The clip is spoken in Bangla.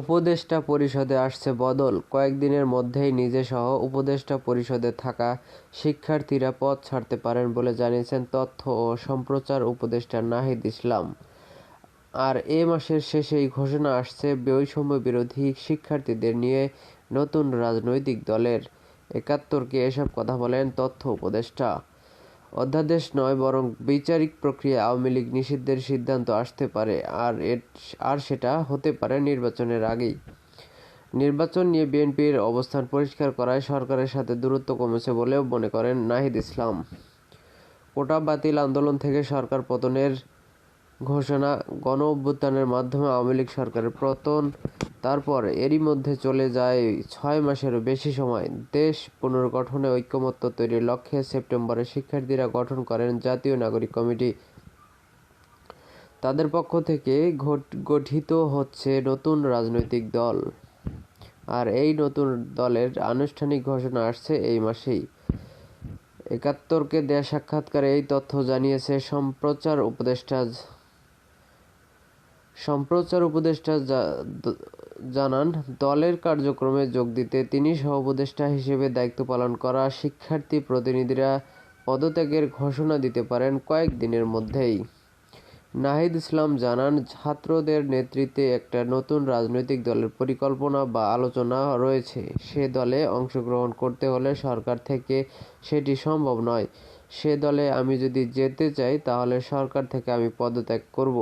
উপদেষ্টা পরিষদে আসছে বদল। কয়েকদিনের মধ্যেই নিজেসহ উপদেষ্টা পরিষদে থাকা শিক্ষার্থীরা পদ ছাড়তে পারেন বলে জানিয়েছেন তথ্য ও সম্প্রচার উপদেষ্টা নাহিদ ইসলাম। আর এ মাসের শেষেই ঘোষণা আসছে বৈষম্য বিরোধী শিক্ষার্থীদের নিয়ে নতুন রাজনৈতিক দলের। একাত্তরকে এসব কথা বলেন তথ্য উপদেষ্টা। অধ্যাদেশ নয়, বরং বিচারিক প্রক্রিয়া আওয়ামী লীগ নিষিদ্ধের সিদ্ধান্ত আসতে পারে আর আর সেটা হতে পারে নির্বাচনের আগেই। নির্বাচন নিয়ে বিএনপির অবস্থান পরিষ্কার করায় সরকারের সাথে দূরত্ব কমেছে বলেও মনে করেন নাহিদ ইসলাম। কোটা বাতিল আন্দোলন থেকে সরকার পতনের ঘোষণা গণ অভ্যুত্থানের মাধ্যমে আওয়ামী লীগ সরকারের পতন তারপর এরই মধ্যে চলে যায় ছয় মাসেরও বেশি সময়। দেশ পুনর্গঠনে ঐক্যমত্য তৈরির লক্ষ্যে সেপ্টেম্বরে শিক্ষার্থীরা গঠন করেন জাতীয় নাগরিক কমিটি। তাদের পক্ষ থেকে গঠিত হচ্ছে নতুন রাজনৈতিক দল। আর এই নতুন দলের আনুষ্ঠানিক ঘোষণা আসছে এই মাসেই। একাত্তরকে দেয়া সাক্ষাৎকারে এই তথ্য জানিয়েছে সম্প্রচার উপদেষ্টা সম্প্রচার উপদেষ্টা জানান, দলের কার্যক্রমে যোগ দিতে তিনি সহ-উপদেষ্টা হিসেবে দায়িত্ব পালন করা শিক্ষার্থী প্রতিনিধিরা পদত্যাগের ঘোষণা দিতে পারেন কয়েক দিনের মধ্যেই। নাহিদ ইসলাম জানান, ছাত্রদের নেতৃত্বে একটা নতুন রাজনৈতিক দলের পরিকল্পনা বা আলোচনা রয়েছে। সে দলে অংশগ্রহণ করতে হলে সরকার থেকে সেটি সম্ভব নয়। সে দলে আমি যদি যেতে চাই, তাহলে সরকার থেকে আমি পদত্যাগ করব।